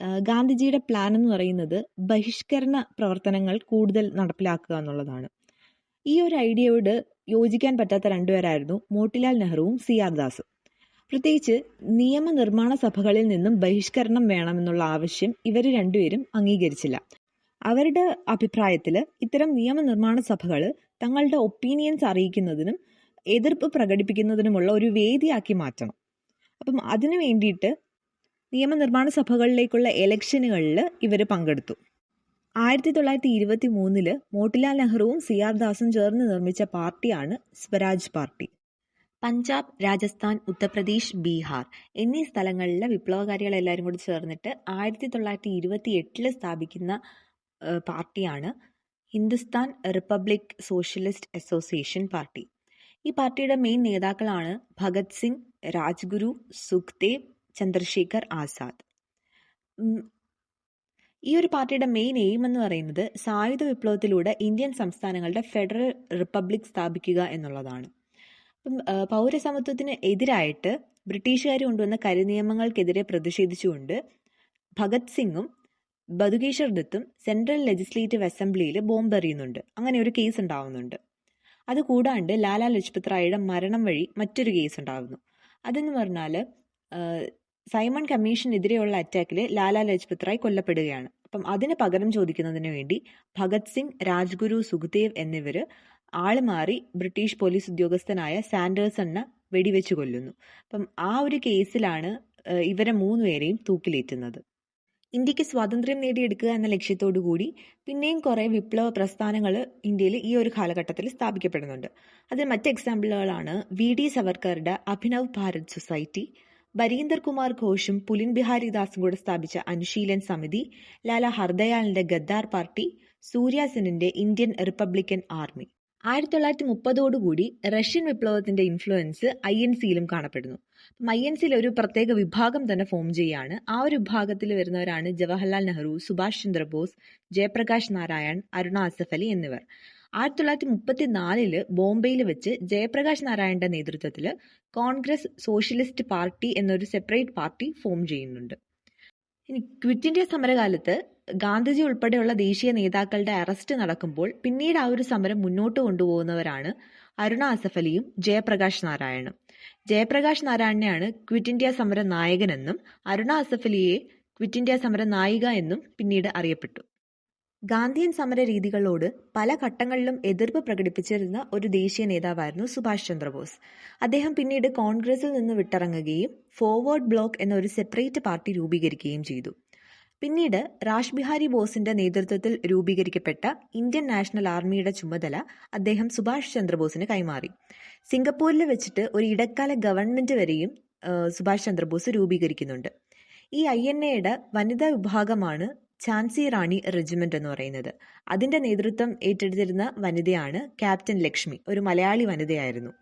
ഗാന്ധിജിയുടെ പ്ലാൻ എന്ന് പറയുന്നത് ബഹിഷ്കരണ പ്രവർത്തനങ്ങൾ കൂടുതൽ നടപ്പിലാക്കുക എന്നുള്ളതാണ്. ഈ ഒരു ഐഡിയയോട് യോജിക്കാൻ പറ്റാത്ത രണ്ടുപേരായിരുന്നു മോട്ടിലാൽ നെഹ്റുവും സി ആർ ദാസും. പ്രത്യേകിച്ച് നിയമനിർമ്മാണ സഭകളിൽ നിന്നും ബഹിഷ്കരണം വേണമെന്നുള്ള ആവശ്യം ഇവർ രണ്ടുപേരും അംഗീകരിച്ചില്ല. അവരുടെ അഭിപ്രായത്തിൽ ഇത്തരം നിയമനിർമ്മാണ സഭകൾ തങ്ങളുടെ ഒപ്പീനിയൻസ് അറിയിക്കുന്നതിനും എതിർപ്പ് പ്രകടിപ്പിക്കുന്നതിനുമുള്ള ഒരു വേദിയാക്കി മാറ്റണം. അപ്പം അതിനു വേണ്ടിയിട്ട് നിയമനിർമ്മാണ സഭകളിലേക്കുള്ള ഇലക്ഷനുകളിൽ ഇവർ പങ്കെടുത്തു. ആയിരത്തി തൊള്ളായിരത്തി ഇരുപത്തി മൂന്നിൽ മോട്ടിലാൽ നെഹ്റുവും സി ആർ ദാസും ചേർന്ന് നിർമ്മിച്ച പാർട്ടിയാണ് സ്വരാജ് പാർട്ടി. പഞ്ചാബ് രാജസ്ഥാൻ ഉത്തർപ്രദേശ് ബീഹാർ എന്നീ സ്ഥലങ്ങളിലെ വിപ്ലവകാരികളെല്ലാവരും കൂടി ചേർന്നിട്ട് ആയിരത്തി തൊള്ളായിരത്തി ഇരുപത്തി എട്ടിൽ സ്ഥാപിക്കുന്ന പാർട്ടിയാണ് Hindustan republic socialist association party. ഈ പാർട്ടിയുടെ മെയിൻ നേതാക്കളാണ് ഭഗത് സിംഗ് രാജ്ഗുരു സുഖ്ദേവ് ചന്ദ്രശേഖർ ആസാദ്. ഈ ഒരു പാർട്ടിയുടെ മെയിൻ എയിം എന്ന് പറയുന്നത് സായുധ വിപ്ലവത്തിലൂടെ ഇന്ത്യൻ സംസ്ഥാനങ്ങളുടെ ഫെഡറൽ റിപ്പബ്ലിക് സ്ഥാപിക്കുക എന്നുള്ളതാണ്. പൗരസമത്വത്തിന് എതിരായിട്ട് ബ്രിട്ടീഷുകാർ കൊണ്ടുവന്ന കരിനിയമങ്ങൾക്കെതിരെ പ്രതിഷേധിച്ചുകൊണ്ട് ഭഗത് സിംഗും ബതുകേശ്വർ ദത്തും സെൻട്രൽ ലെജിസ്ലേറ്റീവ് അസംബ്ലിയിൽ ബോംബെറിയുന്നുണ്ട് അങ്ങനെ ഒരു കേസ് ഉണ്ടാവുന്നുണ്ട്. അതുകൂടാണ്ട് ലാലാ ലജ്പത് റായിയുടെ മരണം വഴി മറ്റൊരു കേസ് ഉണ്ടാകുന്നു അതെന്ന് പറഞ്ഞാൽ സൈമൺ കമ്മീഷനെതിരെയുള്ള അറ്റാക്കിൽ ലാലാ ലജ്പത് റായ് കൊല്ലപ്പെടുകയാണ്. അപ്പം അതിന് പകരം ചോദിക്കുന്നതിന് വേണ്ടി ഭഗത് സിംഗ് രാജ്ഗുരു സുഖ്ദേവ് എന്നിവർ ആൾ മാറി ബ്രിട്ടീഷ് പോലീസ് ഉദ്യോഗസ്ഥനായ സാൻഡേഴ്സണിനെ വെടിവെച്ച് കൊല്ലുന്നു. അപ്പം ആ ഒരു കേസിലാണ് ഇവരെ മൂന്നുപേരെയും തൂക്കിലേറ്റുന്നത്. ഇന്ത്യയ്ക്ക് സ്വാതന്ത്ര്യം നേടിയെടുക്കുക എന്ന ലക്ഷ്യത്തോടു കൂടി പിന്നെയും കുറേ വിപ്ലവ പ്രസ്ഥാനങ്ങൾ ഇന്ത്യയിൽ ഈ ഒരു കാലഘട്ടത്തിൽ സ്ഥാപിക്കപ്പെടുന്നുണ്ട്. അതിൽ മറ്റ് എക്സാമ്പിളുകളാണ് വി ഡി സവർക്കറുടെ അഭിനവ് ഭാരത് സൊസൈറ്റി ബരീന്ദർ കുമാർ ഘോഷും പുലിൻ ബിഹാരി ദാസും കൂടെ സ്ഥാപിച്ച അനുശീലൻ സമിതി ലാല ഹർദയാലിന്റെ ഗദ്ദാർ പാർട്ടി സൂര്യ സെന്നിന്റെ ഇന്ത്യൻ റിപ്പബ്ലിക്കൻ ആർമി. ആയിരത്തി തൊള്ളായിരത്തി മുപ്പതോടുകൂടി റഷ്യൻ വിപ്ലവത്തിന്റെ ഇൻഫ്ലുവൻസ് ഐ എൻ സിയിലും കാണപ്പെടുന്നു. ഐ എൻ സിയിൽ ഒരു പ്രത്യേക വിഭാഗം തന്നെ ഫോം ചെയ്യുകയാണ്. ആ ഒരു വിഭാഗത്തിൽ വരുന്നവരാണ് ജവഹർലാൽ നെഹ്റു സുഭാഷ് ചന്ദ്രബോസ് ജയപ്രകാശ് നാരായൺ അരുണ അസഫ് അലി എന്നിവർ. ആയിരത്തി തൊള്ളായിരത്തി മുപ്പത്തി നാലിൽ ബോംബെയിൽ വെച്ച് ജയപ്രകാശ് നാരായണന്റെ നേതൃത്വത്തിൽ കോൺഗ്രസ് സോഷ്യലിസ്റ്റ് പാർട്ടി എന്നൊരു സെപ്പറേറ്റ് പാർട്ടി ഫോം ചെയ്യുന്നുണ്ട്. ഇനി ക്വിറ്റ് ഇന്ത്യ സമരകാലത്ത് ഗാന്ധിജി ഉൾപ്പെടെയുള്ള ദേശീയ നേതാക്കളുടെ അറസ്റ്റ് നടക്കുമ്പോൾ പിന്നീട് ആ ഒരു സമരം മുന്നോട്ട് കൊണ്ടുപോകുന്നവരാണ് അരുണ അസഫ് അലിയും ജയപ്രകാശ് നാരായണും. ജയപ്രകാശ് നാരായണനെയാണ് ക്വിറ്റ് ഇന്ത്യ സമര നായകനെന്നും അരുണ അസഫ് അലിയെ ക്വിറ്റ് ഇന്ത്യ സമര നായിക എന്നും പിന്നീട് അറിയപ്പെട്ടു. ഗാന്ധിയൻ സമര രീതികളോട് പല ഘട്ടങ്ങളിലും എതിർപ്പ് പ്രകടിപ്പിച്ചിരുന്ന ഒരു ദേശീയ നേതാവായിരുന്നു സുഭാഷ് ചന്ദ്രബോസ്. അദ്ദേഹം പിന്നീട് കോൺഗ്രസിൽ നിന്ന് വിട്ടിറങ്ങുകയും ഫോർവേഡ് ബ്ലോക്ക് എന്ന ഒരു സെപ്പറേറ്റ് പാർട്ടി രൂപീകരിക്കുകയും ചെയ്തു. പിന്നീട് രാജ് ബിഹാരി ബോസിന്റെ നേതൃത്വത്തിൽ രൂപീകരിക്കപ്പെട്ട ഇന്ത്യൻ നാഷണൽ ആർമിയുടെ ചുമതല അദ്ദേഹം സുഭാഷ് ചന്ദ്രബോസിന് കൈമാറി. സിംഗപ്പൂരിൽ വെച്ചിട്ട് ഒരു ഇടക്കാല ഗവൺമെന്റ് വരെയും സുഭാഷ് ചന്ദ്രബോസ് രൂപീകരിക്കുന്നുണ്ട്. ഈ ഐ എൻ എയുടെ വനിതാ വിഭാഗമാണ് ഝാൻസി റാണി റെജിമെന്റ് എന്ന് പറയുന്നത്. അതിന്റെ നേതൃത്വം ഏറ്റെടുത്തിരുന്ന വനിതയാണ് ക്യാപ്റ്റൻ ലക്ഷ്മി. ഒരു മലയാളി വനിതയായിരുന്നു.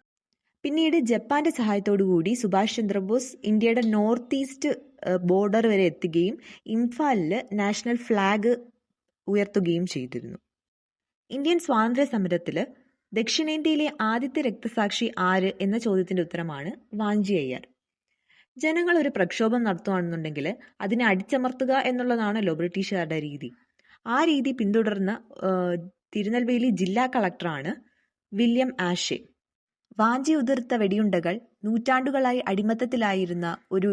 പിന്നീട് ജപ്പാന്റെ സഹായത്തോടു കൂടി സുഭാഷ് ചന്ദ്രബോസ് ഇന്ത്യയുടെ നോർത്ത് ഈസ്റ്റ് ബോർഡർ വരെ എത്തുകയും ഇംഫാലിൽ നാഷണൽ ഫ്ലാഗ് ഉയർത്തുകയും ചെയ്തിരുന്നു. ഇന്ത്യൻ സ്വാതന്ത്ര്യ സമരത്തിൽ ദക്ഷിണേന്ത്യയിലെ ആദ്യത്തെ രക്തസാക്ഷി ആര് എന്ന ചോദ്യത്തിന്റെ ഉത്തരമാണ് വാഞ്ചി അയ്യർ. ജനങ്ങൾ ഒരു പ്രക്ഷോഭം നടത്തുകയാണെന്നുണ്ടെങ്കിൽ അതിനെ അടിച്ചമർത്തുക എന്നുള്ളതാണല്ലോ ബ്രിട്ടീഷുകാരുടെ രീതി. ആ രീതി പിന്തുടർന്ന് തിരുനെൽവേലി ജില്ലാ കളക്ടറാണ് വില്യം ആഷെ. വാഞ്ചി ഉതിർത്ത വെടിയുണ്ടകൾ നൂറ്റാണ്ടുകളായി അടിമത്തത്തിലായിരുന്ന ഒരു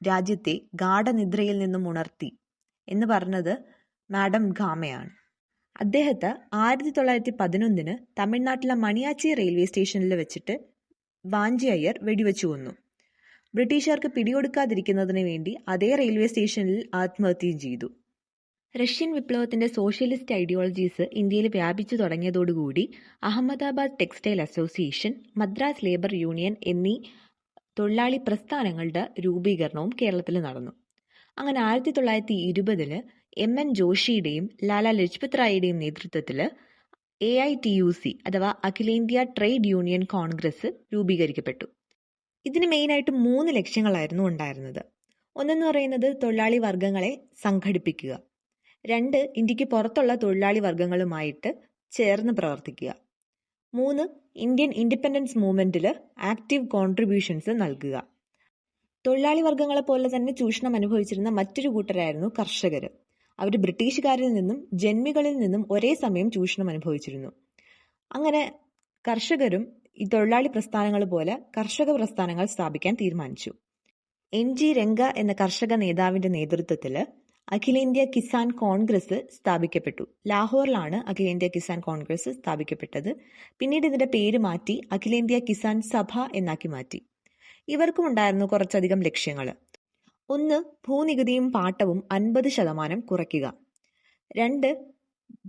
രാജ്യത്തെ ഗാഠനിദ്രയിൽ നിന്നും ഉണർത്തി എന്ന് പറഞ്ഞത് മാഡം ഖാമയാണ്. അദ്ദേഹത്തെ ആയിരത്തി തൊള്ളായിരത്തി പതിനൊന്നിന് തമിഴ്നാട്ടിലെ മണിയാച്ചി റെയിൽവേ സ്റ്റേഷനിൽ വെച്ചിട്ട് വാഞ്ചി അയ്യർ വെടിവെച്ചു കൊന്നു. ബ്രിട്ടീഷുകാർക്ക് പിടികൊടുക്കാതിരിക്കുന്നതിന് വേണ്ടി അതേ റെയിൽവേ സ്റ്റേഷനിൽ ആത്മഹത്യയും ചെയ്തു. റഷ്യൻ വിപ്ലവത്തിന്റെ സോഷ്യലിസ്റ്റ് ഐഡിയോളജീസ് ഇന്ത്യയിൽ വ്യാപിച്ചു തുടങ്ങിയതോടുകൂടി Ahmedabad textile association Madras labour union എന്നീ തൊഴിലാളി പ്രസ്ഥാനങ്ങളുടെ രൂപീകരണവും കേരളത്തിൽ നടന്നു. അങ്ങനെ ആയിരത്തി തൊള്ളായിരത്തി ഇരുപതിൽ എം എൻ ജോഷിയുടെയും ലാല ലജ്പത് റായിയുടെയും നേതൃത്വത്തിൽ A I T U C അഥവാ അഖിലേന്ത്യാ ട്രേഡ് യൂണിയൻ കോൺഗ്രസ് രൂപീകരിക്കപ്പെട്ടു. ഇതിന് മെയിനായിട്ട് മൂന്ന് ലക്ഷ്യങ്ങളായിരുന്നു ഉണ്ടായിരുന്നത്. ഒന്നെന്ന് പറയുന്നത് തൊഴിലാളി വർഗങ്ങളെ സംഘടിപ്പിക്കുക. രണ്ട് ഇന്ത്യയ്ക്ക് പുറത്തുള്ള തൊഴിലാളി വർഗങ്ങളുമായിട്ട് ചേർന്ന് പ്രവർത്തിക്കുക. മൂന്ന് ഇന്ത്യൻ ഇൻഡിപെൻഡൻസ് മൂവ്മെന്റിൽ ആക്റ്റീവ് കോൺട്രിബ്യൂഷൻസ് നൽകുക. തൊഴിലാളി വർഗങ്ങളെ പോലെ തന്നെ ചൂഷണം അനുഭവിച്ചിരുന്ന മറ്റൊരു കൂട്ടരായിരുന്നു കർഷകർ അവർ ബ്രിട്ടീഷുകാരിൽ നിന്നും ജന്മികളിൽ നിന്നും ഒരേ സമയം ചൂഷണം അനുഭവിച്ചിരുന്നു. അങ്ങനെ കർഷകരും ഈ തൊഴിലാളി പ്രസ്ഥാനങ്ങൾ പോലെ കർഷക പ്രസ്ഥാനങ്ങൾ സ്ഥാപിക്കാൻ തീരുമാനിച്ചു. എൻ ജി രംഗ എന്ന കർഷക നേതാവിന്റെ നേതൃത്വത്തിൽ അഖിലേന്ത്യാ കിസാൻ കോൺഗ്രസ് സ്ഥാപിക്കപ്പെട്ടു. ലാഹോറിലാണ് അഖിലേന്ത്യാ കിസാൻ കോൺഗ്രസ് സ്ഥാപിക്കപ്പെട്ടത്. പിന്നീട് ഇതിന്റെ പേര് മാറ്റി അഖിലേന്ത്യാ കിസാൻ സഭ എന്നാക്കി മാറ്റി. ഇവർക്കും ഉണ്ടായിരുന്നു കുറച്ചധികം ലക്ഷ്യങ്ങൾ. ഒന്ന് ഭൂനികുതിയും പാട്ടവും അൻപത് ശതമാനം കുറയ്ക്കുക. രണ്ട്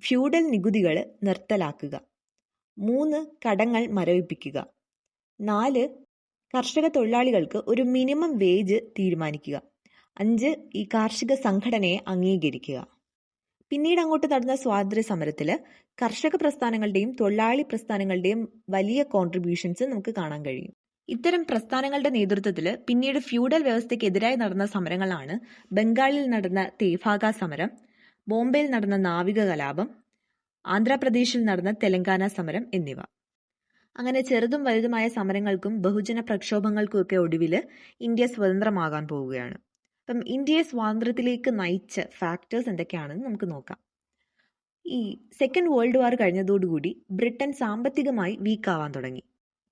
ഫ്യൂഡൽ നികുതികൾ നിർത്തലാക്കുക. മൂന്ന് കടങ്ങൾ മരവിപ്പിക്കുക. നാല് കർഷക തൊഴിലാളികൾക്ക് ഒരു മിനിമം വേജ് തീരുമാനിക്കുക. അഞ്ച് ഈ കാർഷിക സംഘടനയെ അംഗീകരിക്കുക. പിന്നീട് അങ്ങോട്ട് നടന്ന സ്വാതന്ത്ര്യ സമരത്തിൽ കർഷക പ്രസ്ഥാനങ്ങളുടെയും തൊഴിലാളി പ്രസ്ഥാനങ്ങളുടെയും വലിയ കോൺട്രിബ്യൂഷൻസ് നമുക്ക് കാണാൻ കഴിയും. ഇത്തരം പ്രസ്ഥാനങ്ങളുടെ നേതൃത്വത്തിൽ പിന്നീട് ഫ്യൂഡൽ വ്യവസ്ഥയ്ക്കെതിരായി നടന്ന സമരങ്ങളാണ് ബംഗാളിൽ നടന്ന തേഫാഗ സമരം ബോംബെയിൽ നടന്ന നാവിക കലാപം ആന്ധ്രാപ്രദേശിൽ നടന്ന തെലങ്കാന സമരം എന്നിവ. അങ്ങനെ ചെറുതും വലുതുമായ സമരങ്ങൾക്കും ബഹുജന പ്രക്ഷോഭങ്ങൾക്കുമൊക്കെ ഒടുവിൽ ഇന്ത്യ സ്വതന്ത്രമാകാൻ പോവുകയാണ്. അപ്പം ഇന്ത്യയെ സ്വാതന്ത്ര്യത്തിലേക്ക് നയിച്ച ഫാക്ടേഴ്സ് എന്തൊക്കെയാണെന്ന് നമുക്ക് നോക്കാം. ഈ സെക്കൻഡ് വേൾഡ് വാർ കഴിഞ്ഞതോടുകൂടി ബ്രിട്ടൻ സാമ്പത്തികമായി വീക്കാവാൻ തുടങ്ങി.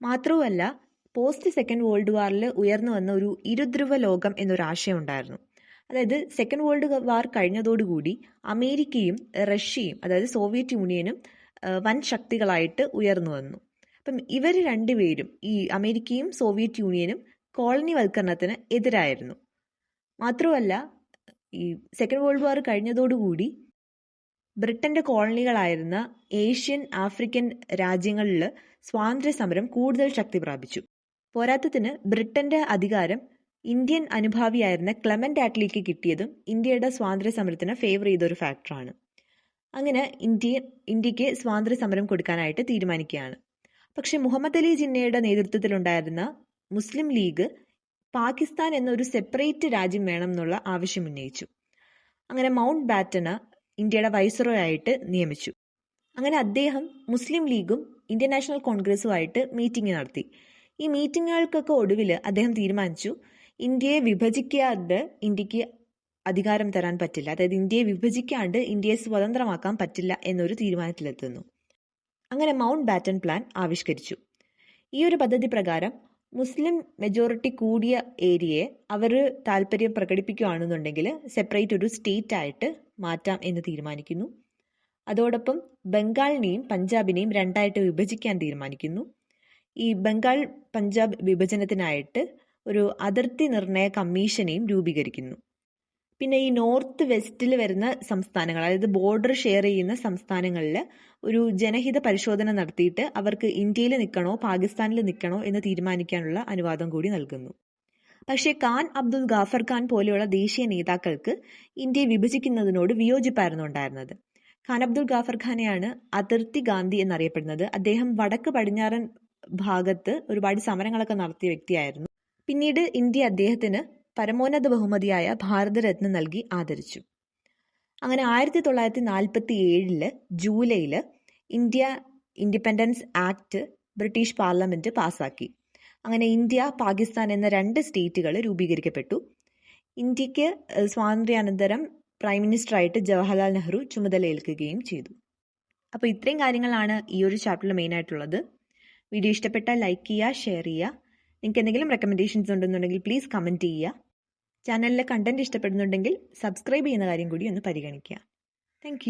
മാത്രവുമല്ല പോസ്റ്റ് സെക്കൻഡ് വേൾഡ് വാറിൽ ഉയർന്നു വന്ന ഒരു ഇരുധ്രുവ ലോകം എന്നൊരാശയം ഉണ്ടായിരുന്നു. അതായത് സെക്കൻഡ് വേൾഡ് വാർ കഴിഞ്ഞതോടുകൂടി അമേരിക്കയും റഷ്യയും അതായത് സോവിയറ്റ് യൂണിയനും വൻ ശക്തികളായിട്ട് ഉയർന്നു വന്നു. അപ്പം ഇവർ രണ്ടുപേരും ഈ അമേരിക്കയും സോവിയറ്റ് യൂണിയനും കോളനിവൽക്കരണത്തിന് എതിരായിരുന്നു. മാത്രമല്ല ഈ സെക്കൻഡ് വേൾഡ് വാർ കഴിഞ്ഞതോടുകൂടി ബ്രിട്ടന്റെ കോളനികളായിരുന്ന ഏഷ്യൻ ആഫ്രിക്കൻ രാജ്യങ്ങളിൽ സ്വാതന്ത്ര്യ സമരം കൂടുതൽ ശക്തി പ്രാപിച്ചു പോരാത്തതിന് ബ്രിട്ടന്റെ അധികാരം ഇന്ത്യൻ അനുഭാവിയായിരുന്ന ക്ലെമന്റ് ആറ്റ്ലിക്ക് കിട്ടിയതും ഇന്ത്യയുടെ സ്വാതന്ത്ര്യ സമരത്തിന് ഫേവർ ചെയ്ത ഒരു ഫാക്ടറാണ് അങ്ങനെ ഇന്ത്യ ഇന്ത്യയ്ക്ക് സ്വാതന്ത്ര്യ സമരം കൊടുക്കാനായിട്ട് തീരുമാനിക്കുകയാണ്. പക്ഷേ മുഹമ്മദ് അലി ജിന്നയുടെ നേതൃത്വത്തിലുണ്ടായിരുന്ന മുസ്ലിം ലീഗ് പാകിസ്ഥാൻ എന്നൊരു സെപ്പറേറ്റ് രാജ്യം വേണം എന്നുള്ള ആവശ്യം ഉന്നയിച്ചു. അങ്ങനെ മൗണ്ട് ബാറ്റന് ഇന്ത്യയുടെ വൈസ്രോയ് ആയിട്ട് നിയമിച്ചു. അങ്ങനെ അദ്ദേഹം മുസ്ലിം ലീഗും ഇന്ത്യൻ നാഷണൽ കോൺഗ്രസുമായിട്ട് മീറ്റിംഗ് നടത്തി. ഈ മീറ്റിങ്ങുകൾക്കൊക്കെ ഒടുവിൽ അദ്ദേഹം തീരുമാനിച്ചു ഇന്ത്യയെ വിഭജിക്കാതെ ഇന്ത്യയ്ക്ക് അധികാരം തരാൻ പറ്റില്ല. അതായത് ഇന്ത്യയെ വിഭജിക്കാണ്ട് ഇന്ത്യയെ സ്വതന്ത്രമാക്കാൻ പറ്റില്ല എന്നൊരു തീരുമാനത്തിലെത്തുന്നു. അങ്ങനെ മൗണ്ട് ബാറ്റൺ പ്ലാൻ ആവിഷ്കരിച്ചു. ഈ ഒരു പദ്ധതി പ്രകാരം മുസ്ലിം മെജോറിറ്റി കൂടിയ ഏരിയയെ അവർ താല്പര്യം പ്രകടിപ്പിക്കുകയാണെന്നുണ്ടെങ്കിൽ സെപ്പറേറ്റ് ഒരു സ്റ്റേറ്റ് ആയിട്ട് മാറ്റാം എന്ന് തീരുമാനിക്കുന്നു. അതോടൊപ്പം ബംഗാളിനെയും പഞ്ചാബിനെയും രണ്ടായിട്ട് വിഭജിക്കാൻ തീരുമാനിക്കുന്നു. ഈ ബംഗാൾ പഞ്ചാബ് വിഭജനത്തിനായിട്ട് ഒരു അതിർത്തി നിർണയ കമ്മീഷനെയും രൂപീകരിക്കുന്നു. പിന്നെ ഈ നോർത്ത് വെസ്റ്റിൽ വരുന്ന സംസ്ഥാനങ്ങൾ അതായത് ബോർഡർ ഷെയർ ചെയ്യുന്ന സംസ്ഥാനങ്ങളിൽ ഒരു ജനഹിത പരിശോധന നടത്തിയിട്ട് അവർക്ക് ഇന്ത്യയിൽ നിൽക്കണോ പാകിസ്ഥാനിൽ നിൽക്കണോ എന്ന് തീരുമാനിക്കാനുള്ള അനുവാദം കൂടി നൽകുന്നു. പക്ഷേ ഖാൻ അബ്ദുൽ ഗാഫർ ഖാൻ പോലെയുള്ള ദേശീയ നേതാക്കൾക്ക് ഇന്ത്യയെ വിഭജിക്കുന്നതിനോട് വിയോജിപ്പായിരുന്നു ഉണ്ടായിരുന്നത്. ഖാൻ അബ്ദുൽ ഗാഫർ ഖാനെയാണ് അതിർത്തി ഗാന്ധി എന്നറിയപ്പെടുന്നത്. അദ്ദേഹം വടക്ക് പടിഞ്ഞാറൻ ഭാഗത്ത് ഒരുപാട് സമരങ്ങളൊക്കെ നടത്തിയ വ്യക്തിയായിരുന്നു. പിന്നീട് ഇന്ത്യ അദ്ദേഹത്തിന് പരമോന്നത ബഹുമതിയായ ഭാരതരത്ന നൽകി ആദരിച്ചു. അങ്ങനെ ആയിരത്തി തൊള്ളായിരത്തി നാൽപ്പത്തി ഏഴിൽ ജൂലൈയിൽ India independence act British parliament പാസാക്കി. അങ്ങനെ ഇന്ത്യ പാകിസ്ഥാൻ എന്ന രണ്ട് സ്റ്റേറ്റുകൾ രൂപീകരിക്കപ്പെട്ടു. ഇന്ത്യയ്ക്ക് സ്വാതന്ത്ര്യാനന്തരം പ്രൈം മിനിസ്റ്ററായിട്ട് ജവഹർലാൽ നെഹ്റു ചുമതലയേൽക്കുകയും ചെയ്തു. അപ്പോൾ ഇത്രയും കാര്യങ്ങളാണ് ഈ ഒരു ചാപ്റ്ററിൽ മെയിൻ ആയിട്ടുള്ളത്. വീഡിയോ ഇഷ്ടപ്പെട്ടാൽ ലൈക്ക് ചെയ്യുക ഷെയർ ചെയ്യുക. നിങ്ങൾക്ക് എന്തെങ്കിലും റെക്കമെൻഡേഷൻസ് ഉണ്ടെന്നുണ്ടെങ്കിൽ പ്ലീസ് കമന്റ് ചെയ്യുക. ചാനലിലെ കണ്ടന്റ് ഇഷ്ടപ്പെടുന്നുണ്ടെങ്കിൽ സബ്സ്ക്രൈബ് ചെയ്യുന്ന കാര്യം കൂടി ഒന്ന് പരിഗണിക്കുക. താങ്ക്